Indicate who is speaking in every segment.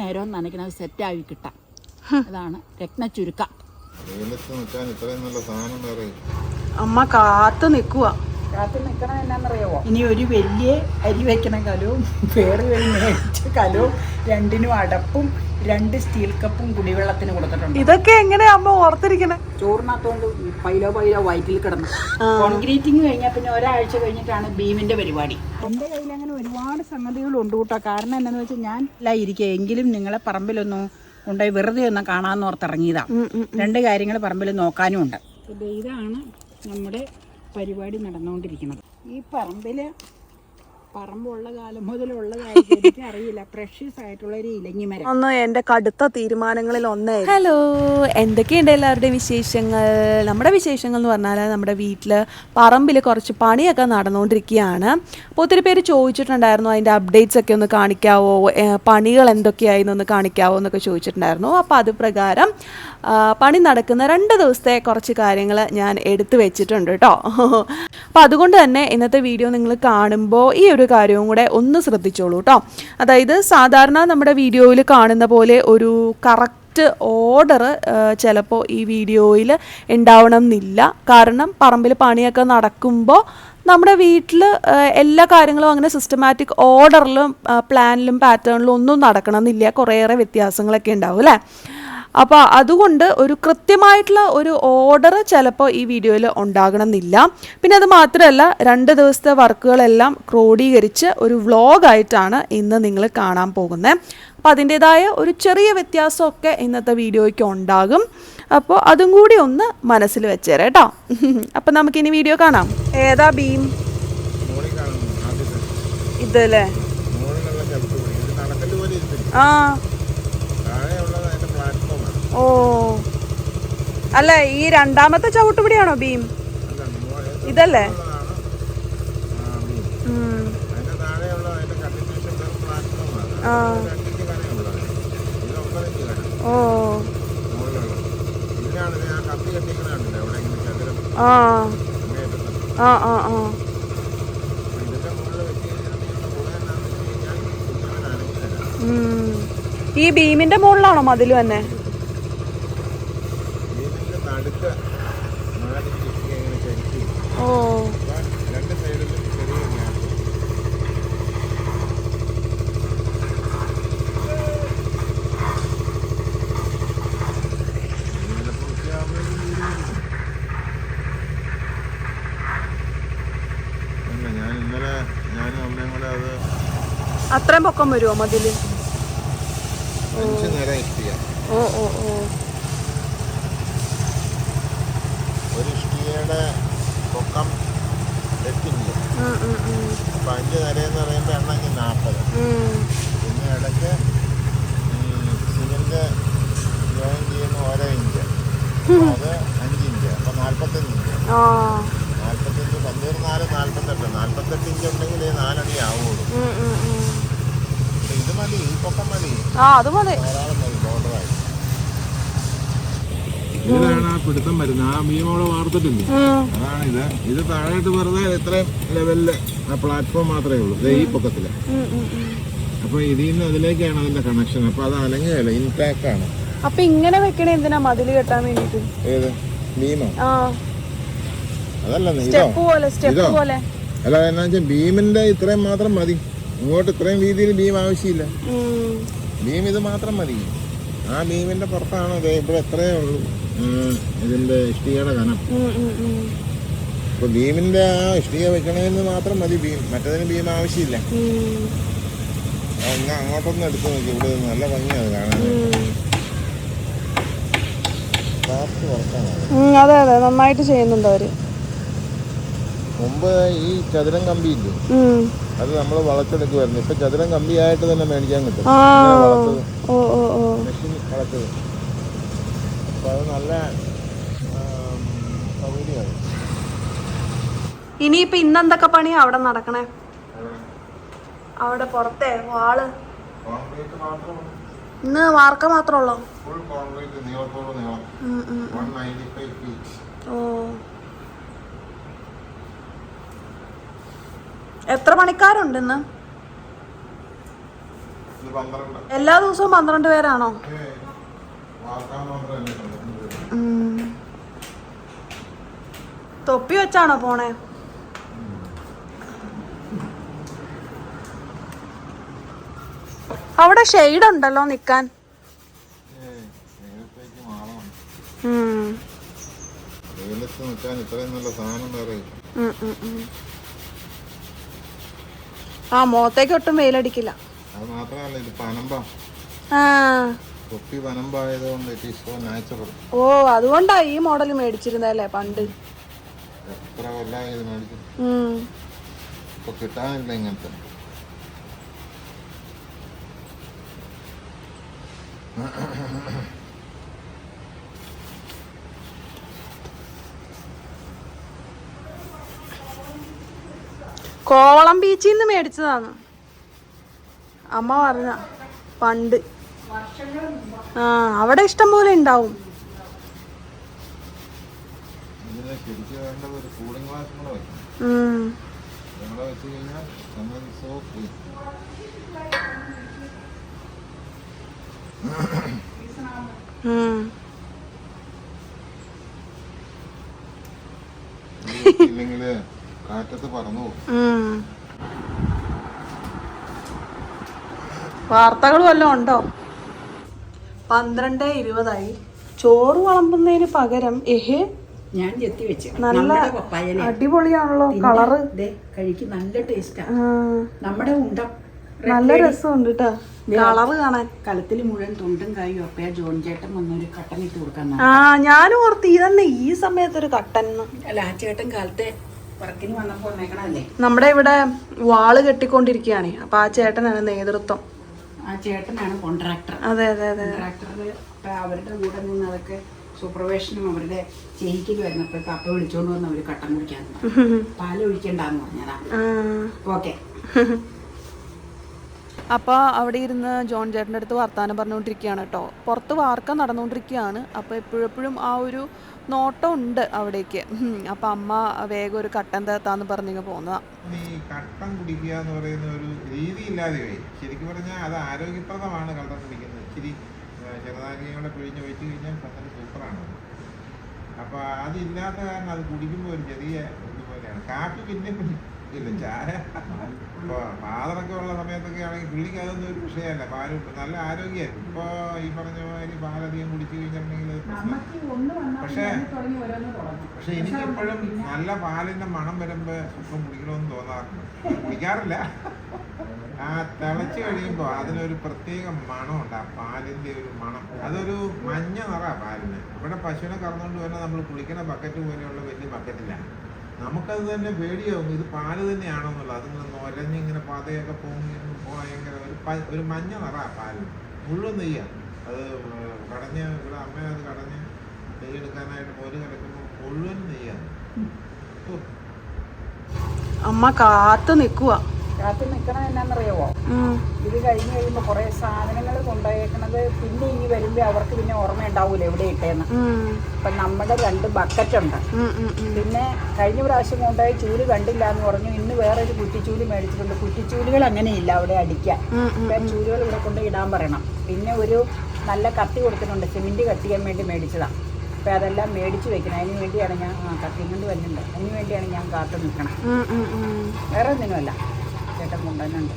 Speaker 1: നേരവും നനയ്ക്കണത് സെറ്റായി കിട്ടാം അതാണ് രത്ന ചുരുക്ക.
Speaker 2: വെയിലത്ത് നിൽക്കാൻ ഇത്രയും നല്ല സാധനം വേറെ
Speaker 3: അമ്മ കാത്തു നിൽക്കുക
Speaker 1: കാത്തു നിൽക്കണ എന്നാന്നറിയാവോ? ഇനി ഒരു വലിയ അരി വെക്കണ കലവും വേറെ ഒരു മേടിച്ച കലവും രണ്ടിനും അടപ്പും രണ്ട് സ്റ്റീൽ കപ്പും കുടിവെള്ളത്തിന് കൊടുത്തിട്ടുണ്ട്.
Speaker 3: ഇതൊക്കെ എങ്ങനെയാ അമ്മ ഓർത്തിരിക്കണേ?
Speaker 1: ചോറിനകത്തോണ്ട് പൈലോ പൈലോ വയറ്റിൽ കിടന്നു. കോൺക്രീറ്റിങ് കഴിഞ്ഞാൽ പിന്നെ ഒരാഴ്ച കഴിഞ്ഞിട്ടാണ് ബീമിന്റെ പരിപാടി. എന്റെ കയ്യിൽ അങ്ങനെ ഒരുപാട് സംഗതികളുണ്ട് കേട്ടോ. കാരണം എന്താണെന്ന് വെച്ചാൽ ഞാൻ ഇല്ല ഇരിക്കുക എങ്കിലും നിങ്ങളെ പറമ്പിലൊന്നും ഉണ്ടായി വെറുതെ ഒന്ന് കാണാമെന്ന് ഓർത്തിറങ്ങിയതാ. രണ്ട് കാര്യങ്ങൾ പറമ്പിൽ നോക്കാനും ഉണ്ട്. ഇതാണ് നമ്മുടെ പരിപാടി നടന്നുകൊണ്ടിരിക്കുന്നത്. ഈ പറമ്പിൽ പറമ്പുള്ള കാലം മുതലുള്ള എനിക്ക് അറിയില്ല പ്രഷ്യസ് ആയിട്ടുള്ള ഒരു ഇലങ്ങി മരം.
Speaker 3: ഒന്ന് എന്റെ കടുത്ത തീരുമാനങ്ങളിൽ ഒന്നേ.
Speaker 4: ഹലോ എന്തൊക്കെയുണ്ട് എല്ലാവരുടെയും വിശേഷങ്ങൾ? നമ്മുടെ വിശേഷങ്ങൾ എന്ന് പറഞ്ഞാൽ നമ്മുടെ വീട്ടിൽ പറമ്പിൽ കുറച്ച് പണിയൊക്കെ നടന്നുകൊണ്ടിരിക്കുകയാണ്. അപ്പോൾ ഒത്തിരി പേര് ചോദിച്ചിട്ടുണ്ടായിരുന്നു അതിന്റെ അപ്ഡേറ്റ്സ് ഒക്കെ ഒന്ന് കാണിക്കാവോ? പണികൾ എന്തൊക്കെയായിരുന്നു ഒന്ന് കാണിക്കാവോ എന്നൊക്കെ ചോദിച്ചിട്ടുണ്ടായിരുന്നു. അപ്പോൾ അത് പ്രകാരം പണി നടക്കുന്ന രണ്ട് ദിവസത്തെ കുറച്ച് കാര്യങ്ങൾ ഞാൻ എടുത്തു വെച്ചിട്ടുണ്ട് കേട്ടോ അപ്പോൾ അതുകൊണ്ട് തന്നെ ഇന്നത്തെ വീഡിയോ നിങ്ങൾ കാണുമ്പോൾ ഈ ഒരു കാര്യവും കൂടെ ഒന്ന് ശ്രദ്ധിച്ചോളൂ കേട്ടോ അതായത് സാധാരണ നമ്മുടെ വീഡിയോയിൽ കാണുന്ന പോലെ ഒരു കറക്റ്റ് ഓർഡർ ചിലപ്പോൾ ഈ വീഡിയോയിൽ ഉണ്ടാവണം എന്നില്ല കാരണം പറമ്പിൽ പണിയൊക്കെ നടക്കുമ്പോൾ നമ്മുടെ വീട്ടിൽ എല്ലാ കാര്യങ്ങളും അങ്ങനെ സിസ്റ്റമാറ്റിക് ഓർഡറിലും പ്ലാനിലും പാറ്റേണിലും ഒന്നും നടക്കണം എന്നില്ല കുറേയേറെ വ്യത്യാസങ്ങളൊക്കെ ഉണ്ടാവും അല്ലേ? അപ്പോൾ അതുകൊണ്ട് ഒരു കൃത്യമായിട്ടുള്ള ഒരു ഓർഡർ ചിലപ്പോൾ ഈ വീഡിയോയിൽ ഉണ്ടാകണമെന്നില്ല. പിന്നെ അത് മാത്രമല്ല രണ്ട് ദിവസത്തെ വർക്കുകളെല്ലാം ക്രോഡീകരിച്ച് ഒരു വ്ളോഗായിട്ടാണ് ഇന്ന് നിങ്ങൾ കാണാൻ പോകുന്നത് അപ്പോൾ അതിന്റെതായ ഒരു ചെറിയ വ്യത്യാസമൊക്കെ ഇന്നത്തെ വീഡിയോയ്ക്ക് ഉണ്ടാകും. അപ്പോൾ അതും കൂടി ഒന്ന് മനസ്സിൽ വെച്ചേരാം കേട്ടോ. അപ്പോൾ നമുക്കിനി വീഡിയോ കാണാം.
Speaker 3: ഏതാ ബീം ഇതല്ലേ ആ. ഓ. അല്ല ഈ രണ്ടാമത്തെ ചവിട്ടുപിടിയാണോ ബീം ഇതല്ലേ? ഓ. ആ. ആ ആ ആ. ഈ
Speaker 2: ഇതിന്റെ മുകളിലാണോ മതിൽ കഴിഞ്ഞിട്ടുണ്ടെങ്കിൽ ഇന്നലെ ഞാനും അമ്മയും കൂടെ അത്
Speaker 3: അത്രയും പൊക്കം വരുമോ മതിൽ
Speaker 2: അഞ്ച് നേരം ഇഷ്ടിക
Speaker 3: ഓ ഓ ഓ
Speaker 2: ഒരു ഇഷ്ടികയുടെ പൊക്കം എട്ടിഞ്ച്
Speaker 3: ഉം, ഉം, ഉം.
Speaker 2: അപ്പം നിരയെന്ന് പറയുമ്പോൾ എണ്ണമെങ്കിൽ നാൽപ്പത് പിന്നെ ഇടയ്ക്ക് ഈ സിമെന്റ് ജോയിൻ ചെയ്യുന്ന ഓരോ ഇഞ്ച്. അത് അഞ്ച് ഇഞ്ച് അപ്പോൾ നാൽപ്പത്തഞ്ച് ഇഞ്ച്. നാൽപ്പത്തഞ്ച് പന്തൂർ നാല് നാൽപ്പത്തെട്ട് നാൽപ്പത്തെട്ട് ഇഞ്ച് ഉണ്ടെങ്കിൽ ഈ നാലടി ആവുള്ളൂ. ഇത് മതി ഈ പൊക്കം മതി. ധാരാളം മതി ബോർഡറായി ഇതിലാണ് ആ പിടുത്തം വരുന്നത്. ആ ഭീമോടെ വാർത്തിട്ടില്ല? അതാണ് ഇത് ഇത് താഴോട്ട് വെറുതെ ഇത്ര ലെവലിൽ ആ പ്ലാറ്റ്ഫോം മാത്രമേ ഉള്ളൂ. ഈ
Speaker 3: പൊക്കത്തിൽ.
Speaker 2: അപ്പൊ ഇതിൽ നിന്ന് അതിലേക്കാണ് അതിന്റെ കണക്ഷൻ അപ്പൊ അത് അലങ്ങുകയല്ല ഇൻടാക്ട് ആണ്.
Speaker 3: അപ്പൊ ഇങ്ങനെ വെക്കണേ എന്തിനാ? മതിൽ കെട്ടാൻ വേണ്ടിട്ട്
Speaker 2: ഏത്? ഭീമോ അതല്ല
Speaker 3: സ്റ്റെപ്പ് പോലെ സ്റ്റെപ്പ് പോലെ.
Speaker 2: അല്ല എന്നാ വെച്ചാൽ ഭീമിന്റെ ഇത്രയും മാത്രം മതി. ഇങ്ങോട്ട് ഇത്രയും രീതിയിൽ ഭീം ആവശ്യമില്ല. ഭീം ഇത് മാത്രം മതി. ആ ഭീമിന്റെ പുറത്താണ്. ദേ ഇവിടെ എത്രയേ ഉള്ളൂ. ഇതിന്റെ ഇഷ്ടികയുടെ കനം. ഇപ്പൊ ഭീമിന്റെ ആ ഇഷ്ടിക വെക്കണമെന്ന് മാത്രം മതി ഭീം മറ്റതിന് ബീം ആവശ്യമില്ല. അങ്ങ് അങ്ങോട്ടൊന്ന് എടുത്ത് നോക്കി. ഇവിടെ നല്ല ഭംഗിയാണ് കാണാൻ.
Speaker 3: അതെ അതെ. നന്നായിട്ട് ചെയ്യുന്നുണ്ട് അവർ.
Speaker 2: മുമ്പ് ഈ ചതുരം കമ്പി
Speaker 3: ഇല്ലേ
Speaker 2: അത് നമ്മൾ വളച്ചെടുക്കുമായിരുന്നു ഇപ്പൊ ചതുരം കമ്പിയായിട്ട് തന്നെ മേടിക്കാൻ കിട്ടും.
Speaker 3: ഓ ഓ ഓ.
Speaker 2: മെഷീൻ വളച്ചത്. അപ്പൊ അത് നല്ല
Speaker 3: ഇനിയിപ്പൊ ഇന്നെന്തൊക്കെ പണിയാ അവിടെ നടക്കണേ? അവിടെ പുറത്തെ
Speaker 2: വാൾ.
Speaker 3: ഇന്ന് വാർക്ക മാത്രമുള്ളോ
Speaker 2: ഫുൾ കോൺക്രീറ്റ് നീളത്തോട് നീളം
Speaker 3: ഉം, ഉം.
Speaker 2: വൺ നയന്റി ഫൈവ് ഫീറ്റ്
Speaker 3: ഓ എത്ര പണിക്കാരുണ്ട് ഇന്ന്?
Speaker 4: എല്ലാ ദിവസവും പന്ത്രണ്ട് പേരാണോ. തൊപ്പി വെച്ചാണോ പോണേ? അവിടെ ഷെയ്ഡ് ഉണ്ടല്ലോ നിക്കാൻ.
Speaker 2: ഇത്രയും നല്ല സാധനം വേറെ
Speaker 4: ഉം, ഉം, ഉം. ആ മുഖത്തേക്ക് ഒട്ടും വെയിലടിക്കില്ല.
Speaker 2: അത് മാത്രമല്ല ഇത് പനമ്പാ.
Speaker 4: ആ.
Speaker 2: തൊപ്പി പനമ്പായതുകൊണ്ട് ഇറ്റ് ഈസ് സോ നാച്ചുറൽ
Speaker 4: ഓ അതുകൊണ്ടാ ഈ മോഡൽ മേടിച്ചിരുന്നല്ലേ പണ്ട്.
Speaker 2: എത്ര കൊല്ലമായി ഇത് മേടിച്ചു.
Speaker 4: ഉം.
Speaker 2: ഇപ്പൊ കിട്ടാനില്ല ഇങ്ങനത്തെ.
Speaker 4: കോവളം ബീച്ചിൽ നിന്ന് മേടിച്ചതാണ്. അമ്മ പറഞ്ഞ പണ്ട്. ആ അവിടെ ഇഷ്ടം പോലെ ഉണ്ടാവും.
Speaker 2: ഇതിന് കാറ്റത്ത് പറന്നു
Speaker 4: വാർത്തകൾ വല്ലതും ഉണ്ടോ? പന്ത്രണ്ട് ഇരുപതായി. ചോറ് വിളമ്പുന്നതിന് പകരം എഹേ
Speaker 1: ഞാൻ ചെത്തി വെച്ച്.
Speaker 4: നല്ല അടിപൊളിയാണല്ലോ കളറ്.
Speaker 1: ദേ കഴിക്ക് നല്ല ടേസ്റ്റാ നമ്മുടെ ഉണ്ട.
Speaker 4: നല്ല രസമുണ്ട് കേട്ടോ കളറ് കാണാൻ.
Speaker 1: കളത്തിൽ മുഴുവൻ തുണ്ടും കായും. അപ്പയാ ജോൺ ചേട്ടൻ വന്നൊരു കട്ടൻ ഇട്ട് കൊടുക്കാൻ
Speaker 4: ആ ഞാനും ഓർത്ത് ഇതന്നെ ഈ സമയത്തൊരു കട്ടൻ
Speaker 1: അല്ല ആ ചേട്ടൻ കാലത്തെ
Speaker 4: നമ്മുടെ ഇവിടെ വാൾ കെട്ടിക്കൊണ്ടിരിക്കുകയാണ്. അപ്പൊ ആ ചേട്ടനാണ് നേതൃത്വം.
Speaker 1: ആ ചേട്ടനാണ് കോൺട്രാക്ടർ
Speaker 4: അതെ അതെ അതെ.
Speaker 1: അവരുടെ കൂടെ നിന്ന് അതൊക്കെ സൂപ്പർവേഷനും അവരുടെ ചെയ്യിക്കൽ വരുന്നപ്പോഴത്തെ അപ്പ വിളിച്ചോണ്ട് വന്ന് അവർ കട്ടൻ കുടിക്കാൻ പാൽ ഒഴിക്കണ്ടെന്ന് പറഞ്ഞതാ. ഓക്കെ.
Speaker 5: അപ്പോൾ അവിടെ ഇരുന്ന് ജോൺ ചേട്ടന്റെ അടുത്ത് വർത്താനം പറഞ്ഞുകൊണ്ടിരിക്കുകയാണ് കേട്ടോ. പുറത്ത് വാർക്ക നടന്നുകൊണ്ടിരിക്കുകയാണ്. അപ്പോൾ എപ്പോഴെപ്പോഴും ആ ഒരു നോട്ടം ഉണ്ട് അവിടേക്ക് അപ്പൊ അമ്മ വേഗം ഒരു കട്ടൻ തേത്താന്ന് പറഞ്ഞിങ്ങ് പോന്നതാ.
Speaker 2: ഈ കട്ടൻ കുടിക്കുക എന്ന് പറയുന്ന ഒരു രീതി ഇല്ലാതെ ശരിക്കും പറഞ്ഞാൽ അത് ആരോഗ്യപ്രദമാണ് കട്ടൻ കുടിക്കുന്നത്. ഇച്ചിരി ചെറുനാരങ്ങയോടെ പിഴിഞ്ഞ് വെച്ച് കഴിഞ്ഞാൽ കട്ടൻ സൂപ്പറാണ്. അപ്പോൾ അതില്ലാത്ത കാരണം അത് കുടിക്കുമ്പോൾ ഒരു ചെറിയ ഇതുപോലെയാണ്. കാപ്പി പിന്നെ കുടിക്കില്ല ചായ. ഇപ്പോൾ ഫാദറൊക്കെ ഉള്ള സമയത്തൊക്കെ ആണെങ്കിൽ പുള്ളിക്ക് അതൊന്നും ഒരു വിഷയമല്ല. പാൽ നല്ല ആരോഗ്യമായിരുന്നു ഇപ്പോൾ ഈ പറഞ്ഞ മാതിരി പാലധികം കുടിച്ചു കഴിഞ്ഞിട്ടുണ്ടെങ്കിൽ പക്ഷേ പക്ഷെ എനിക്കെപ്പോഴും നല്ല പാലിന്റെ മണം വരുമ്പോ സ്വപ്നം കുടിക്കണമെന്ന് തോന്നാറുണ്ട്. കുടിക്കാറില്ല. ആ തിളച്ച് കഴിയുമ്പോൾ അതിനൊരു പ്രത്യേക മണമുണ്ട്. ആ പാലിന്റെ ഒരു മണം. അതൊരു മഞ്ഞ നിറ പാലിന്. ഇവിടെ പശുവിനെ കറന്നുകൊണ്ട് വന്നാൽ നമ്മൾ കുളിക്കുന്ന ബക്കറ്റ് പോലെയുള്ള വലിയ ബക്കറ്റില്ല നമുക്കത് തന്നെ പേടിയാവും ഇത് പാൽ തന്നെയാണോ എന്നുള്ളത് അതിങ്ങനെ നൊരഞ്ഞിങ്ങനെ പാതയൊക്കെ പൊങ്ങി ഭയങ്കര ഒരു ഒരു മഞ്ഞ നിറ പാൽ മുഴുവൻ നെയ്യ. അത് കടഞ്ഞ് ഇവിടെ അമ്മ അത് കടഞ്ഞ് നെയ്യെടുക്കാനായിട്ട് പോലും കിടക്കുമ്പോൾ മുഴുവൻ നെയ്യാണ്
Speaker 4: അമ്മ കാത്തു നിക്കുക
Speaker 1: കാത്തു നിൽക്കണം എന്നാന്നറിയാവോ? ഇത് കഴിഞ്ഞ് കഴിയുമ്പോൾ കുറെ സാധനങ്ങൾ കൊണ്ടുപോയേക്കണത് പിന്നെ ഇനി വരുമ്പോ അവർക്ക് പിന്നെ ഓർമ്മ ഉണ്ടാവൂല എവിടെ ഇട്ടേന്ന്. അപ്പൊ നമ്മുടെ രണ്ട് ബക്കറ്റ് ഉണ്ട് പിന്നെ കഴിഞ്ഞ പ്രാവശ്യം കൊണ്ടുപോയി ചൂൽ കണ്ടില്ല എന്ന് പറഞ്ഞു. ഇന്ന് വേറൊരു കുറ്റിച്ചൂൽ മേടിച്ചിട്ടുണ്ട്. കുറ്റിച്ചൂലുകൾ അങ്ങനെയില്ല അവിടെ അടിക്കാൻ ചൂലുകൾ ഇവിടെ കൊണ്ട് ഇടാൻ പറയണം. പിന്നെ ഒരു നല്ല കത്തി കൊടുക്കുന്നുണ്ട് സിമെന്റ് കത്തിക്കാൻ വേണ്ടി മേടിച്ചതാണ് അപ്പം അതെല്ലാം മേടിച്ചു വെക്കണം. അതിന് വേണ്ടിയാണ് ഞാൻ കത്തി കത്തിയും കൊണ്ട് വരുന്നുണ്ട്. അതിന് വേണ്ടിയാണ് ഞാൻ കാത്തു നിൽക്കണം വേറെ ഒന്നിനുമല്ല. ചേട്ടൻ കൊണ്ടുവന്നുണ്ട്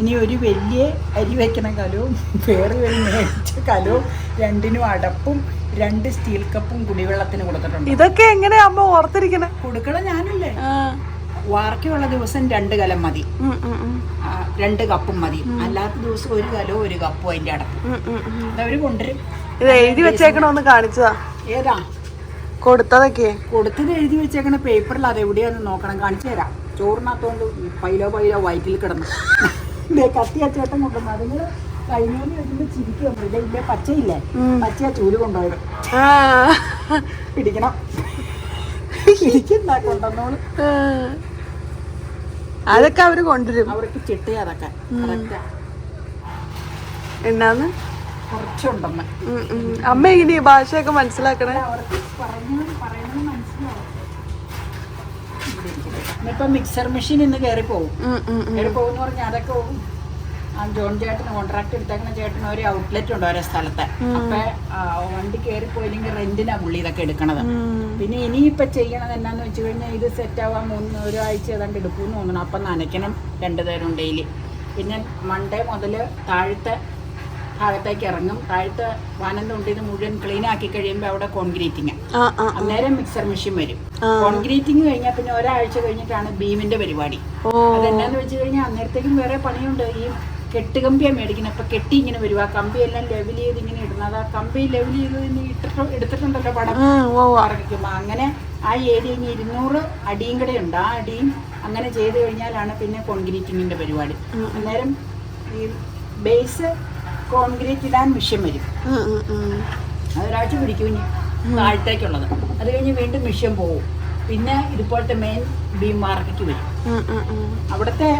Speaker 1: ഇനി ഒരു വലിയ അരി വയ്ക്കണ കലവും വേറെ ഒരു മേടിച്ച കലവും രണ്ടിനും അടപ്പും രണ്ട് സ്റ്റീൽ കപ്പും കുടിവെള്ളത്തിന് കൊടുത്തിട്ടുണ്ട്.
Speaker 4: ഇതൊക്കെ എങ്ങനെയാ അമ്മ ഓർത്തിരിക്കണേ?
Speaker 1: കൊടുക്കണം ഞാനല്ലേ? വാർക്കയുള്ള ദിവസം രണ്ട് കലം മതി. രണ്ട് കപ്പും മതി. അല്ലാത്ത ദിവസം ഒരു കലവും ഒരു കപ്പും അതിന്റെ അടപ്പും. അതവര് കൊണ്ടുവരും.
Speaker 4: ഇത് എഴുതി വെച്ചേക്കണോന്ന് കാണിച്ചതാ?
Speaker 1: ഏതാ?
Speaker 4: കൊടുത്തതൊക്കെ?
Speaker 1: കൊടുത്തത് എഴുതി വെച്ചേക്കണ പേപ്പറിൽ അത് എവിടെയാന്ന് നോക്കണം. കാണിച്ചു തരാം. ചോറിനകത്തോണ്ട് പൈലോ പൈലോ വയറ്റിൽ കിടന്നു. കത്തിയ ചേട്ടൻ കൊണ്ടുവന്നു അതുങ്ങൾ കഴിഞ്ഞോന്ന് ചിരിക്കും ഇല്ല ഇല്ലേ പച്ചയില്ലേ? പച്ചയാ ചൂൽ കൊണ്ടുപോയത്. പിടിക്കണം. പിടിക്കണ്ട കൊണ്ടുവന്നോളൂ.
Speaker 4: അതൊക്കെ അവർ കൊണ്ടുവരും.
Speaker 1: അവർക്ക് ചിട്ടയാ അതൊക്കെ.
Speaker 4: എന്നാന്ന്? ഉം. അമ്മ ഇനി ഭാഷയൊക്കെ മനസ്സിലാക്കണേ?
Speaker 1: അവർക്ക് പറയുന്നത് മനസ്സിലാവും. ഇവിടെ മിക്സർ മെഷീൻ ഇന്ന് കയറി പോകും. കയറി പോകുന്ന പറഞ്ഞാൽ അതൊക്കെ പോകും ജോൺ ചേട്ടന് കോൺട്രാക്ട് എടുത്തേക്കുന്ന ചേട്ടന് ഒരു ഔട്ട്ലെറ്റ് ഉണ്ട് ഓരോ സ്ഥലത്തെ. അപ്പൊ വണ്ടി കയറി പോയില്ലെങ്കിൽ റെന്റിനാ പുള്ളി ഇതൊക്കെ എടുക്കണത്. പിന്നെ ഇനിയിപ്പൊ ചെയ്യണത് എന്നാന്ന് വെച്ച് കഴിഞ്ഞാൽ ഇത് സെറ്റ് ആവാൻ മൂന്ന് ഒരാഴ്ച ഏതാണ്ട് എടുക്കുമെന്ന് തോന്നണം. അപ്പൊ നനയ്ക്കണം രണ്ടു നേരം ഡെയിലി പിന്നെ മൺഡേ മുതൽ താഴത്തെ ഭാഗത്തേക്ക് ഇറങ്ങും. താഴത്തെ വാനന്തുണ്ടിന് മുഴുവൻ ക്ലീൻ ആക്കി കഴിയുമ്പോൾ അവിടെ കോൺക്രീറ്റിങ് അന്നേരം മിക്സർ മെഷീൻ വരും. കോൺക്രീറ്റിങ് കഴിഞ്ഞാൽ പിന്നെ ഒരാഴ്ച കഴിഞ്ഞിട്ടാണ് ബീമിന്റെ പരിപാടി. അതെന്നാന്ന് വെച്ച് കഴിഞ്ഞാൽ അന്നേരത്തേക്കും വേറെ പണിയുണ്ട്. ഈ കെട്ടുകമ്പിയാണ് മേടിക്കുന്നത് അപ്പൊ കെട്ടി ഇങ്ങനെ വരും. ആ കമ്പി എല്ലാം ലെവൽ ചെയ്ത് ഇങ്ങനെ ഇടുന്നത്. ആ കമ്പി ലെവൽ ചെയ്ത് ഇട്ടിട്ട് എടുത്തിട്ടുണ്ടല്ലോ പടം. ഇറക്കിക്കുമ്പോൾ അങ്ങനെ ആ ഏരിയ ഇനി ഇരുന്നൂറ് അടിയും കൂടെ ഉണ്ട്. ആ അടിയും അങ്ങനെ ചെയ്ത് കഴിഞ്ഞാലാണ് പിന്നെ കോൺക്രീറ്റിങ്ങിന്റെ പരിപാടി. അന്നേരം ഈ ബേസ് കോൺക്രീറ്റ് ഇടാൻ മിഷ്യൻ വരും. അതൊരാഴ്ച പിടിക്കും താഴത്തേക്കുള്ളത്. അത് കഴിഞ്ഞ് വീണ്ടും മിഷ്യൻ പോകും. പിന്നെ ഇതുപോലത്തെ മെയിൻ ബീം മാർക്കറ്റ് വരും. അവിടുത്തെ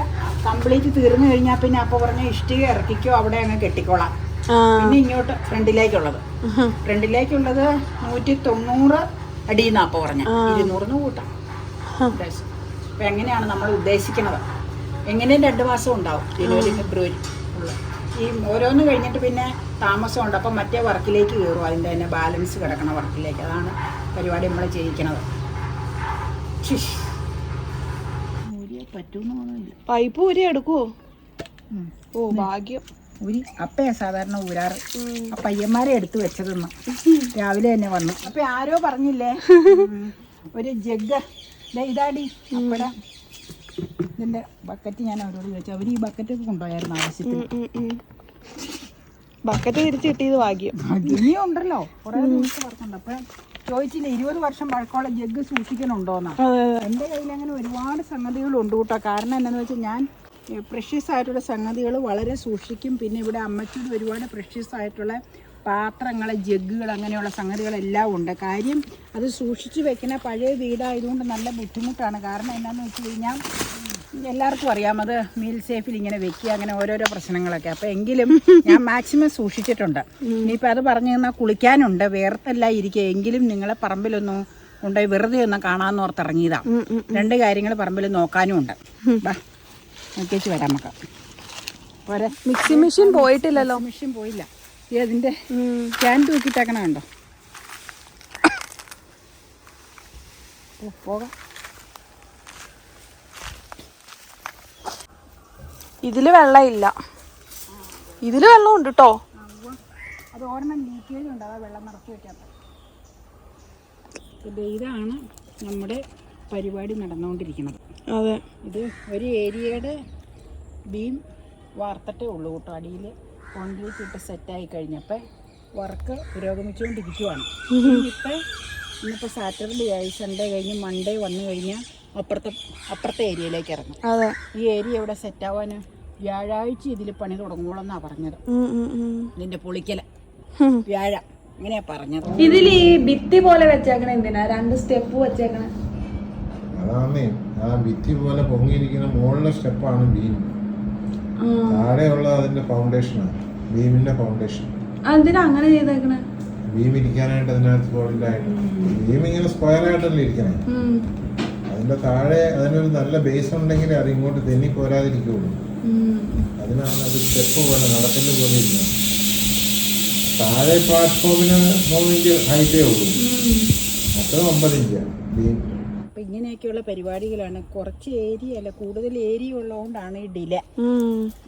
Speaker 1: കംപ്ലീറ്റ് തീർന്നു കഴിഞ്ഞാൽ പിന്നെ അപ്പൊ പറഞ്ഞ ഇഷ്ടിക ഇറക്കിക്കോ അവിടെ അങ്ങ് കെട്ടിക്കോളാം. പിന്നെ ഇങ്ങോട്ട് ഫ്രണ്ടിലേക്കുള്ളത്. ഫ്രണ്ടിലേക്കുള്ളത് നൂറ്റി തൊണ്ണൂറ് അടിയെന്നാ അപ്പൊ പറഞ്ഞ. ഇരുന്നൂറിന് കൂട്ടാം. അപ്പൊ എങ്ങനെയാണ് നമ്മൾ ഉദ്ദേശിക്കുന്നത് എങ്ങനെയും രണ്ട് മാസം ഉണ്ടാവും. ജനുവരി ഫെബ്രുവരി. ഈ ഓരോന്ന് കഴിഞ്ഞിട്ട് പിന്നെ താമസമുണ്ട്. അപ്പം മറ്റേ വർക്കിലേക്ക് കയറും. അതിന്റെ തന്നെ ബാലൻസ് കിടക്കണ വർക്കിലേക്ക്. അതാണ് പരിപാടി നമ്മൾ ചെയ്യിക്കണത്.
Speaker 4: പൈപ്പ് ഊരി എടുക്കുവോ? ഓ ഭാഗ്യം.
Speaker 1: ഊരി. അപ്പയാ സാധാരണ ഊരാറ്. ആ പയ്യന്മാരെ എടുത്തു വെച്ചതെന്ന്. രാവിലെ തന്നെ വന്നു. അപ്പൊ ആരോ പറഞ്ഞില്ലേ? ഒരു ജഗ് ഇതാടി. അപ്പട. ഇതിന്റെ ബക്കറ്റ് ഞാൻ അവരോട് ചോദിച്ചു. അവർ ഈ ബക്കറ്റ് കൊണ്ടുപോയായിരുന്നു ആവശ്യത്തിന്.
Speaker 4: ബക്കറ്റ് തിരിച്ചു കിട്ടിയത് ഭാഗ്യം.
Speaker 1: ഇനിയും ഉണ്ടല്ലോ. കുറെ ദിവസം വർക്കുണ്ട്. അപ്പൊ ചോദിച്ചില്ല ഇരുപത് വർഷം പഴക്കമുള്ള ജഗ് സൂക്ഷിക്കണുണ്ടോന്നാ എന്റെ കയ്യിൽ അങ്ങനെ ഒരുപാട് സംഗതികളുണ്ട് കേട്ടോ. കാരണം എന്താണെന്ന് വെച്ചാൽ ഞാൻ പ്രഷ്യസ് ആയിട്ടുള്ള സംഗതികൾ വളരെ സൂക്ഷിക്കും. പിന്നെ ഇവിടെ അമ്മച്ചൂട് ഒരുപാട് പ്രഷ്യസ് ആയിട്ടുള്ള പാത്രങ്ങൾ ജഗ്ഗുകൾ അങ്ങനെയുള്ള സംഗതികളെല്ലാം ഉണ്ട്. കാര്യം അത് സൂക്ഷിച്ച് വെക്കുന്ന പഴയ വീടായതുകൊണ്ട് നല്ല ബുദ്ധിമുട്ടാണ്. കാരണം എന്താണെന്ന് വെച്ച് കഴിഞ്ഞാൽ എല്ലാവർക്കും അറിയാം അത് മീൽ സേഫിൽ ഇങ്ങനെ വെക്കുക അങ്ങനെ ഓരോരോ പ്രശ്നങ്ങളൊക്കെ. അപ്പോൾ എങ്കിലും ഞാൻ മാക്സിമം സൂക്ഷിച്ചിട്ടുണ്ട്. ഇനിയിപ്പോൾ അത് പറഞ്ഞു തന്നാൽ കുളിക്കാനുണ്ട്. വേർത്തല്ല ഇരിക്കുക. എങ്കിലും നിങ്ങളെ പറമ്പിലൊന്നും ഉണ്ടായി വെറുതെ ഒന്ന് കാണാമെന്ന് ഓർത്തിറങ്ങിയതാണ് രണ്ട് കാര്യങ്ങൾ പറമ്പിൽ നോക്കാനും ഉണ്ട്. നോക്കിയിട്ട് നോക്കിയേച്ച് വരാം നമുക്ക്.
Speaker 4: Mixie machine പോയിട്ടില്ലല്ലോ.
Speaker 1: മെഷീൻ പോയില്ല.
Speaker 4: അതിന്റെ.
Speaker 1: ക്യാൻ തൂക്കിട്ടേക്കണുണ്ടോ പോകാം.
Speaker 4: ഇതിൽ വെള്ളമില്ല. ഇതിൽ വെള്ളം ഉണ്ട് കേട്ടോ
Speaker 1: അത് ഒരെണ്ണം ലീക്കേജ് ഉണ്ട് അതാ വെള്ളം നിറച്ച് വെക്കാത്ത ഇത് ഇതാണ് നമ്മുടെ പരിപാടി നടന്നുകൊണ്ടിരിക്കുന്നത്.
Speaker 4: അതെ.
Speaker 1: ഇത് ഒരു ഏരിയയുടെ ബീം വാർത്തിട്ടേ ഉള്ളൂ കേട്ടോ അടിയിൽ കോൺക്രീറ്റ് ഇട്ട് സെറ്റായി കഴിഞ്ഞപ്പോൾ വർക്ക് പുരോഗമിച്ചുകൊണ്ടിരിക്കുവാണ്. ഇപ്പം ഇന്നിപ്പോൾ സാറ്റർഡേ ആയി സൺഡേ കഴിഞ്ഞ് മൺഡേ വന്നു കഴിഞ്ഞാൽ അപ്പുറത്തെ അപ്പുറത്തെ ഏരിയയിലേക്ക് ഇറങ്ങും.
Speaker 4: അതെ.
Speaker 1: ഈ ഏരിയ ഇവിടെ സെറ്റാവാൻ വ്യാഴാഴ്ച ഇതിൽ പണി തുടങ്ങുള്ളൂ പറഞ്ഞത്. ഇതിന്റെ പൊളിക്കൽ വ്യാഴ. ഇങ്ങനെയാ പറഞ്ഞത്.
Speaker 4: ഇതിൽ ഈ ഭിത്തി പോലെ വെച്ചേക്കണ എന്തിനാ? രണ്ട് സ്റ്റെപ്പ് വെച്ചേക്കണ.
Speaker 2: അതാന്നേ ആ ഭിത്തി പോലെ പൊങ്ങിയിരിക്കുന്ന മുകളിലെ സ്റ്റെപ്പാണ് ബീം താഴെയുള്ള അതിന്റെ ഫൗണ്ടേഷനാണ് ബീമിന്റെ ഫൗണ്ടേഷൻ
Speaker 4: എന്തിനാ അങ്ങനെ ചെയ്തേക്കണേ?
Speaker 2: ഭീം ഇരിക്കാനായിട്ട് അതിനകത്ത് സോളിഡായിട്ട് ബീം ഇങ്ങനെ സ്ക്വയർ ആയിട്ടല്ലേ ഇരിക്കണേ? അതിന്റെ താഴെ അതിനൊരു നല്ല ബേസ് ഉണ്ടെങ്കിൽ അത് ഇങ്ങോട്ട് തെന്നി പോരാതിരിക്കുള്ളൂ. അതിനാണ് അത് സ്റ്റെപ്പ് പോലെ നടക്കുന്ന പോലെ ഇരിക്കുന്നത്. താഴെ പ്ലാറ്റ്ഫോമിന് മൂന്നിഞ്ച് ഹൈറ്റേ ഉള്ളൂ. മൊത്തം ഒമ്പത് ഇഞ്ചാണ് ബീം
Speaker 1: അപ്പം ഇങ്ങനെയൊക്കെയുള്ള പരിപാടികളാണ്. കുറച്ച് ഏരിയ അല്ല കൂടുതൽ ഏരിയ ഉള്ളതുകൊണ്ടാണ് ഈ ഡില.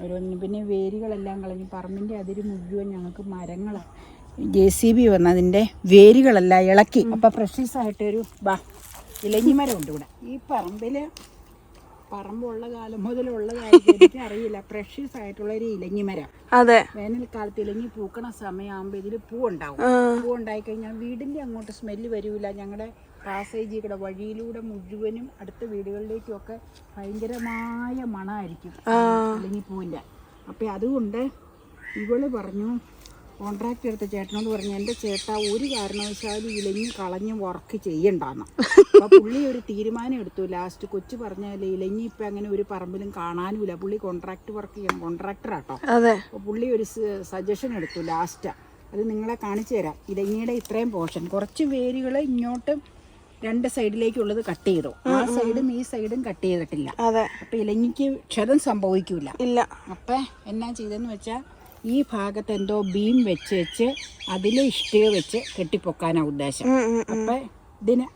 Speaker 1: ഓരോന്നും പിന്നെ വേരുകളെല്ലാം കളഞ്ഞ് പറമ്പിന്റെ അതിര് മുഴുവൻ ഞങ്ങൾക്ക് മരങ്ങളാണ് ജെ സി ബി വന്ന് അതിന്റെ വേരുകളെല്ലാം ഇളക്കി. അപ്പം ഫ്രഷീസ് ആയിട്ടൊരു ബാ ഇലഞ്ഞിമരം ഉണ്ട് ഇവിടെ. ഈ പറമ്പിൽ പറമ്പുള്ള കാലം മുതലുള്ളതായിട്ട് എനിക്ക് അറിയില്ല ഫ്രഷീസ് ആയിട്ടുള്ള ഒരു ഇലഞ്ഞി മരം.
Speaker 4: അതെ.
Speaker 1: വേനൽക്കാലത്ത് ഇലഞ്ഞി പൂക്കണ സമയമാകുമ്പോൾ ഇതിൽ പൂ ഉണ്ടാവും. പൂ ഉണ്ടായി കഴിഞ്ഞാൽ വീടിന്റെ അങ്ങോട്ട് സ്മെല്ല് വരില്ല ഞങ്ങളുടെ പാസേജ് കൂടെ വഴിയിലൂടെ മുഴുവനും അടുത്ത വീടുകളിലേക്കൊക്കെ ഭയങ്കരമായ മണമായിരിക്കും ഇലഞ്ഞിപ്പൂവിന്റെ അപ്പം അതുകൊണ്ട് ഇവൾ പറഞ്ഞു കോൺട്രാക്ട് എടുത്ത ചേട്ടനോട് പറഞ്ഞു എന്റെ ചേട്ടാ ഒരു കാരണവശാലും ഇലഞ്ഞി കളഞ്ഞ് വർക്ക് ചെയ്യണ്ടെന്ന്. അപ്പോൾ പുള്ളി ഒരു തീരുമാനം എടുത്തു. ലാസ്റ്റ് കൊച്ചു പറഞ്ഞാൽ ഇലഞ്ഞി ഇപ്പം അങ്ങനെ ഒരു പറമ്പിലും കാണാനുമില്ല. പുള്ളി കോൺട്രാക്ട് വർക്ക് ചെയ്യണം. കോൺട്രാക്ടറാട്ടോ
Speaker 4: അതെ.
Speaker 1: അപ്പോൾ പുള്ളി ഒരു സജഷൻ എടുത്തു ലാസ്റ്റ് അത് നിങ്ങളെ കാണിച്ചു തരാം. ഇലങ്ങിയുടെ ഇത്രയും പോർഷൻ കുറച്ച് വേരുകൾ ഇങ്ങോട്ട് രണ്ട് സൈഡിലേക്കുള്ളത് കട്ട് ചെയ്തു. ആ സൈഡും ഈ സൈഡും കട്ട് ചെയ്തിട്ടില്ല. അപ്പൊ ഇലങ്ങിക്ക് ക്ഷതം സംഭവിക്കൂല.
Speaker 4: ഇല്ല.
Speaker 1: അപ്പം എന്നാ ചെയ്തെന്ന് വെച്ചാൽ ഈ ഭാഗത്ത് എന്തോ ബീം വെച്ച് വെച്ച് അതിൽ ഇഷ്ടിക വെച്ച് കെട്ടിപ്പൊക്കാനാ ഉദ്ദേശം. അപ്പൊ. ഇതിന്